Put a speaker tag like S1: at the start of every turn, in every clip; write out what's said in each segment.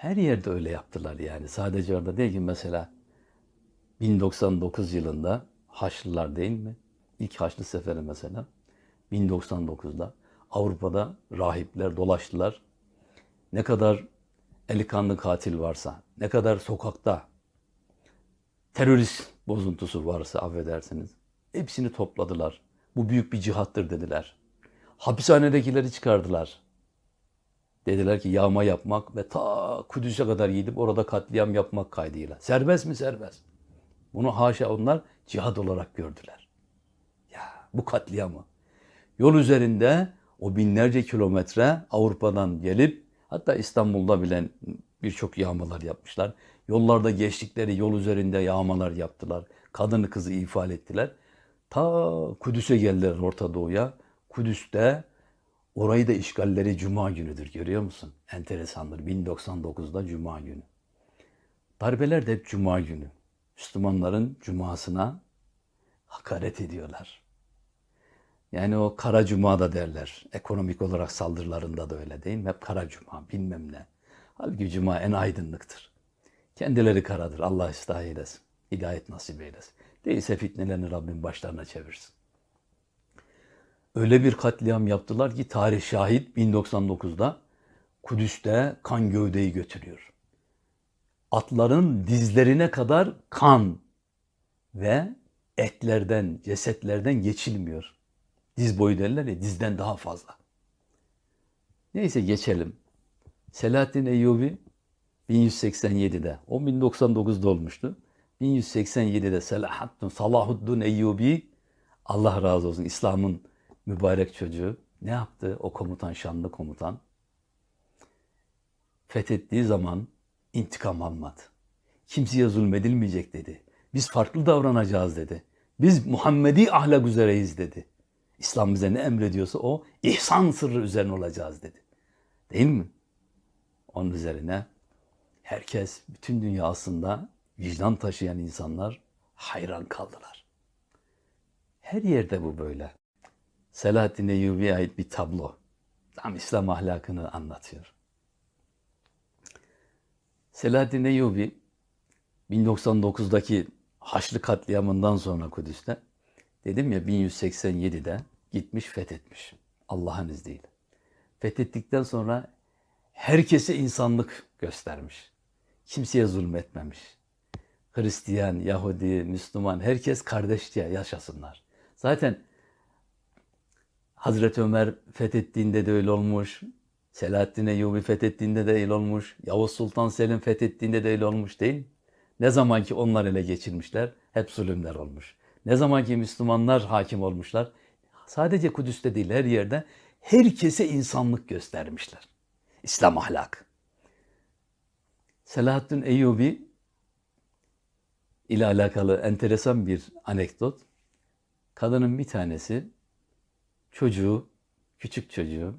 S1: Her yerde öyle yaptılar yani. Sadece orada değil ki mesela 1099 yılında Haçlılar değil mi? İlk Haçlı seferi mesela 1099'da Avrupa'da rahipler dolaştılar. Ne kadar eli kanlı katil varsa, ne kadar sokakta terörist bozuntusu varsa affedersiniz. Hepsini topladılar. Bu büyük bir cihattır dediler. Hapishanedekileri çıkardılar. Dediler ki yağma yapmak ve ta Kudüs'e kadar gidip orada katliam yapmak kaydıyla. Serbest mi serbest? Bunu haşa onlar cihad olarak gördüler. Ya bu katliamı. Yol üzerinde o binlerce kilometre Avrupa'dan gelip hatta İstanbul'da bile birçok yağmalar yapmışlar. Yollarda geçtikleri yol üzerinde yağmalar yaptılar. Kadını kızı ifade ettiler. Ta Kudüs'e geldiler Orta Doğu'ya. Kudüs'te orayı da işgalleri Cuma günüdür görüyor musun? Enteresandır. 1099'da Cuma günü. Darbeler de hep Cuma günü. Müslümanların Cuma'sına hakaret ediyorlar. Yani o kara cuma da derler. Ekonomik olarak saldırılarında da öyle değil mi? Hep kara cuma bilmem ne. Halbuki cuma en aydınlıktır. Kendileri karadır. Allah ıslah eylesin. Hidayet nasip eylesin. Değilse fitnelerini Rabbim başlarına çevirsin. Öyle bir katliam yaptılar ki tarih şahit 1099'da Kudüs'te kan gövdeyi götürüyor. Atların dizlerine kadar kan ve etlerden, cesetlerden geçilmiyor. Diz boyu derler ya, dizden daha fazla. Neyse geçelim. Selahaddin Eyyubi 1187'de, o 1099'da olmuştu. 1187'de Selahaddin, Salahuddin Eyyubi, Allah razı olsun İslam'ın mübarek çocuğu ne yaptı o komutan, şanlı komutan? Fethettiği zaman intikam almadı. Kimseye zulmedilmeyecek dedi. Biz farklı davranacağız dedi. Biz Muhammedi ahlak üzereyiz dedi. İslam bize ne emrediyorsa o ihsan sırrı üzerine olacağız dedi. Değil mi? Onun üzerine herkes, bütün dünya aslında vicdan taşıyan insanlar hayran kaldılar. Her yerde bu böyle. Selahaddin Eyyubi'ye ait bir tablo. Tam İslam ahlakını anlatıyor. Selahaddin Eyyubi 1099'daki Haçlı katliamından sonra Kudüs'te dedim ya 1187'de gitmiş fethetmiş Allah'ın izniyle. Fethettikten sonra herkese insanlık göstermiş. Kimseye zulmetmemiş. Hristiyan, Yahudi, Müslüman herkes kardeşçe yaşasınlar. Zaten Hazreti Ömer fethettiğinde de öyle olmuş. Selahaddin Eyyubi fethettiğinde de öyle olmuş. Yavuz Sultan Selim fethettiğinde de öyle olmuş değil? Ne zaman ki onlar ele geçirmişler, hep zulümler olmuş. Ne zaman ki Müslümanlar hakim olmuşlar, sadece Kudüs'te değil her yerde herkese insanlık göstermişler. İslam ahlak. Selahaddin Eyyubi ile alakalı enteresan bir anekdot. Kadının bir tanesi çocuğu, küçük çocuğu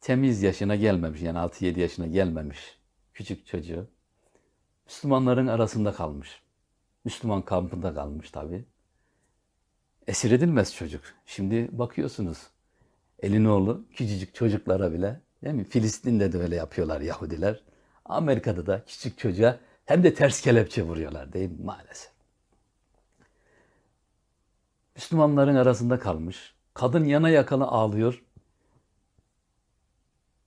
S1: temiz yaşına gelmemiş yani 6-7 yaşına gelmemiş küçük çocuğu Müslümanların arasında kalmış. Müslüman kampında kalmış tabi. Esir edilmez çocuk. Şimdi bakıyorsunuz Elinoğlu küçücük çocuklara bile değil mi? Filistin'de de öyle yapıyorlar Yahudiler. Amerika'da da küçük çocuğa hem de ters kelepçe vuruyorlar değil mi? Maalesef. Müslümanların arasında kalmış. Kadın yana yakala ağlıyor.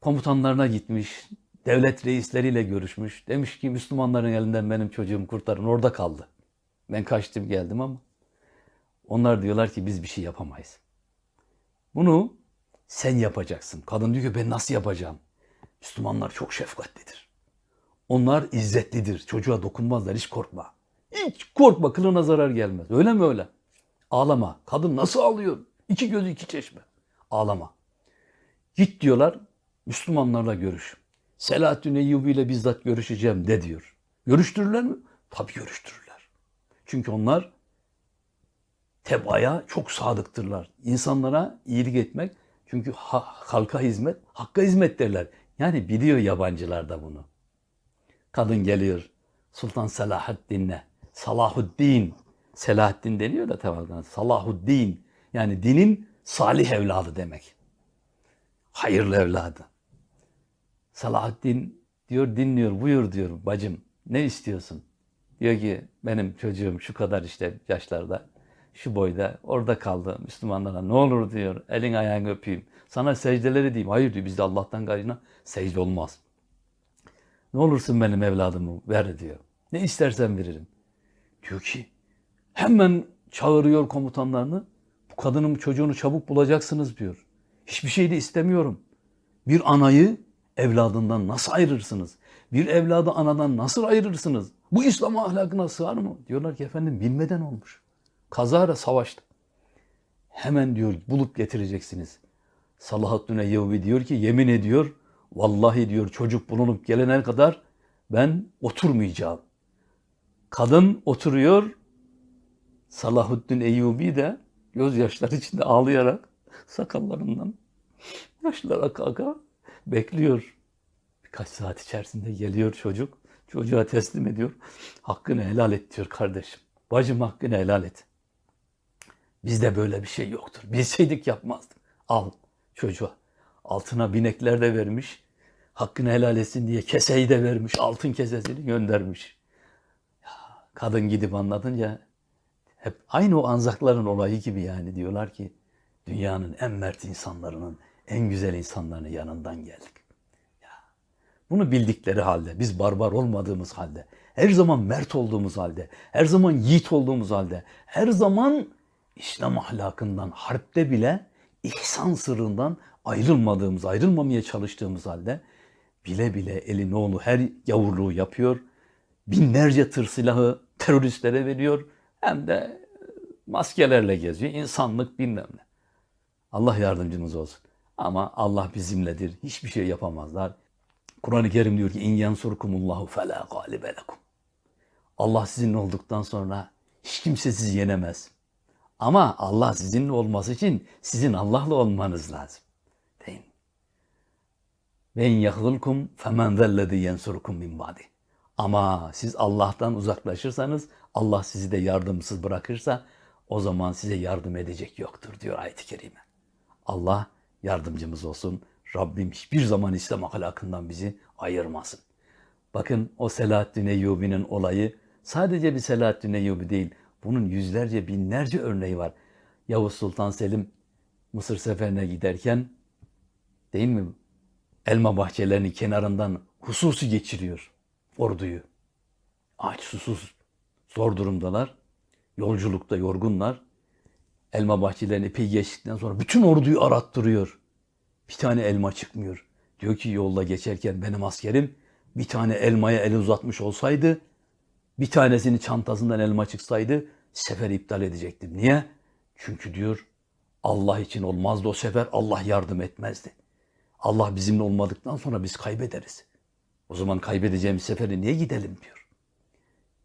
S1: Komutanlarına gitmiş. Devlet reisleriyle görüşmüş. Demiş ki Müslümanların elinden benim çocuğum kurtarın. Orada kaldı. Ben kaçtım geldim ama. Onlar diyorlar ki biz bir şey yapamayız. Bunu sen yapacaksın. Kadın diyor ki ben nasıl yapacağım? Müslümanlar çok şefkatlidir. Onlar izzetlidir. Çocuğa dokunmazlar. Hiç korkma. Hiç korkma. Kılına zarar gelmez. Öyle mi öyle? Ağlama. Kadın nasıl ağlıyor? İki gözü iki çeşme. Ağlama. Git diyorlar. Müslümanlarla görüş. Selahaddin Eyyubi ile bizzat görüşeceğim de diyor. Görüştürürler mi? Tabii görüştürürler. Çünkü onlar tebaya çok sadıktırlar. İnsanlara iyilik etmek çünkü ha, halka hizmet, hakka hizmet derler. Yani biliyor yabancılar da bunu. Kadın geliyor Sultan Selahaddin'le. Salahuddin. Selahaddin deniyor da tamam. Salahuddin. Yani dinin salih evladı demek. Hayırlı evladı. Salahaddin diyor dinliyor buyur diyor bacım ne istiyorsun? Diyor ki benim çocuğum şu kadar işte yaşlarda şu boyda orada kaldı Müslümanlara ne olur diyor elin ayağını öpeyim. Sana secdeleri diyeyim. Hayır diyor bizde Allah'tan gayrına secde olmaz. Ne olursun benim evladımı ver diyor. Ne istersen veririm. Diyor ki hemen çağırıyor komutanlarını. Bu kadının çocuğunu çabuk bulacaksınız diyor. Hiçbir şey de istemiyorum. Bir anayı evladından nasıl ayırırsınız? Bir evladı anadan nasıl ayırırsınız? Bu İslam ahlakına sığar mı? Diyorlar ki efendim bilmeden olmuş. Kazara savaştı. Hemen diyor bulup getireceksiniz. Salahaddin Eyyubi diyor ki yemin ediyor vallahi diyor çocuk bulunup gelene kadar ben oturmayacağım. Kadın oturuyor. Salahuddin Eyyubi de gözyaşları içinde ağlayarak sakallarından yaşlar aka bekliyor. Birkaç saat içerisinde geliyor çocuk. Çocuğa teslim ediyor. Hakkını helal et diyor kardeşim. Bacım hakkını helal et. Bizde böyle bir şey yoktur. Bilseydik yapmazdık. Al çocuğa. Altına binekler de vermiş. Hakkını helal etsin diye keseyi de vermiş. Altın kesesini göndermiş. Ya, kadın gidip anlatınca hep aynı o anzakların olayı gibi yani diyorlar ki dünyanın en mert insanlarının, en güzel insanlarının yanından geldik. Ya, bunu bildikleri halde, biz barbar olmadığımız halde, her zaman mert olduğumuz halde, her zaman yiğit olduğumuz halde, her zaman İslam ahlakından, harpte bile ihsan sırrından ayrılmadığımız, ayrılmamaya çalıştığımız halde bile bile elin oğlu her yavurluğu yapıyor. Binlerce tır silahı teröristlere veriyor. Hem de maskelerle geziyor. İnsanlık bilmem ne. Allah yardımcımız olsun. Ama Allah bizimledir. Hiçbir şey yapamazlar. Kur'an-ı Kerim diyor ki in yansurkumullahu fela galibe lekum. Allah sizinle olduktan sonra hiç kimse sizi yenemez. Ama Allah sizinle olması için sizin Allah'la olmanız lazım. Mi? Ve in yahzulkum femen zellezi yensurkum min ba'di. Ama siz Allah'tan uzaklaşırsanız, Allah sizi de yardımsız bırakırsa o zaman size yardım edecek yoktur diyor ayet-i kerime. Allah yardımcımız olsun. Rabbim hiçbir zaman İslam ahlakından bizi ayırmasın. Bakın o Selahaddin Eyyubi'nin olayı sadece bir Selahaddin Eyyubi değil. Bunun yüzlerce binlerce örneği var. Yavuz Sultan Selim Mısır seferine giderken değil mi? Elma bahçelerinin kenarından hususi geçiriyor orduyu. Aç susuz zor durumdalar. Yolculukta yorgunlar. Elma bahçelerini epey geçtikten sonra bütün orduyu arattırıyor. Bir tane elma çıkmıyor. Diyor ki yolda geçerken benim askerim bir tane elmaya el uzatmış olsaydı, bir tanesini çantasından elma çıksaydı seferi iptal edecektim. Niye? Çünkü diyor Allah için olmazdı o sefer, Allah yardım etmezdi. Allah bizimle olmadıktan sonra biz kaybederiz. O zaman kaybedeceğimiz sefere niye gidelim diyor.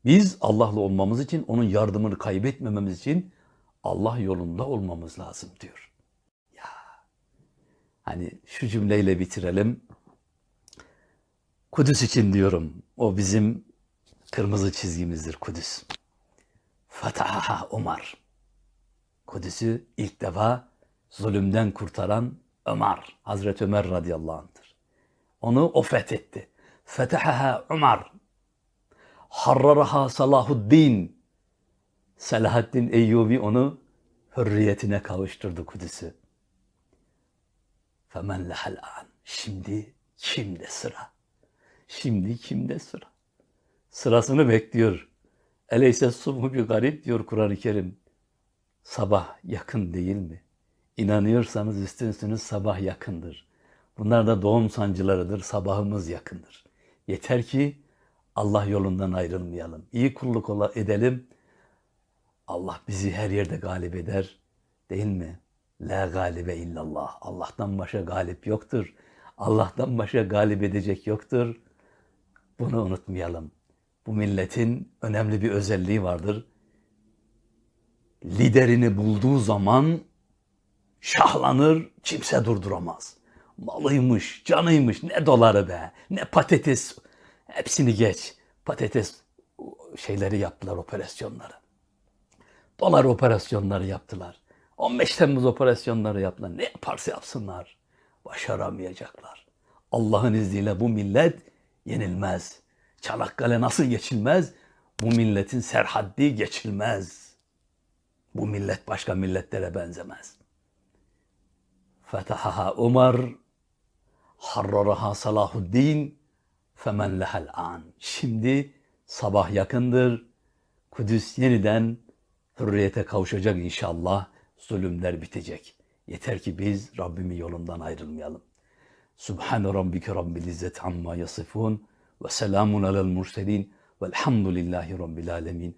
S1: Biz Allah'la olmamız için, onun yardımını kaybetmememiz için Allah yolunda olmamız lazım diyor. Ya hani şu cümleyle bitirelim. Kudüs için diyorum. O bizim kırmızı çizgimizdir Kudüs. Fataha Umar. Kudüs'ü ilk defa zulümden kurtaran Ömer, Hazreti Ömer radıyallahu anh'tır. Onu o fethetti. Fetahaha Umar. Harraraha Salahuddin. Selahaddin Eyyubi onu hürriyetine kavuşturdu Kudüs'ü. Femen lehal an. Şimdi kimde sıra? Şimdi kimde sıra? Sırasını bekliyor. Eleyse subhu bir garip diyor Kur'an-ı Kerim. Sabah yakın değil mi? İnanıyorsanız üstünsünüz sabah yakındır. Bunlar da doğum sancılarıdır. Sabahımız yakındır. Yeter ki Allah yolundan ayrılmayalım. İyi kulluk edelim. Allah bizi her yerde galip eder. Değil mi? La galibe illallah. Allah'tan başka galip yoktur. Allah'tan başka galip edecek yoktur. Bunu unutmayalım. Bu milletin önemli bir özelliği vardır. Liderini bulduğu zaman şahlanır, kimse durduramaz. Malıymış, canıymış, ne doları be, ne patates, hepsini geç. Patates şeyleri yaptılar, operasyonları. Dolar operasyonları yaptılar. 15 Temmuz operasyonları yaptılar. Ne yaparsa yapsınlar, başaramayacaklar. Allah'ın izniyle bu millet yenilmez. Çanakkale nasıl geçilmez? Bu milletin serhaddi geçilmez. Bu millet başka milletlere benzemez. Fetahaha Umar, harraraha Salahuddin, femen lehel an. Şimdi sabah yakındır. Kudüs yeniden hürriyete kavuşacak inşallah. Zulümler bitecek. Yeter ki biz Rabbimin yolundan ayrılmayalım. Subhan rabbike rabbil izzeti amma yasifun ve selamun alel murselin velhamdülillahi rabbil alemin.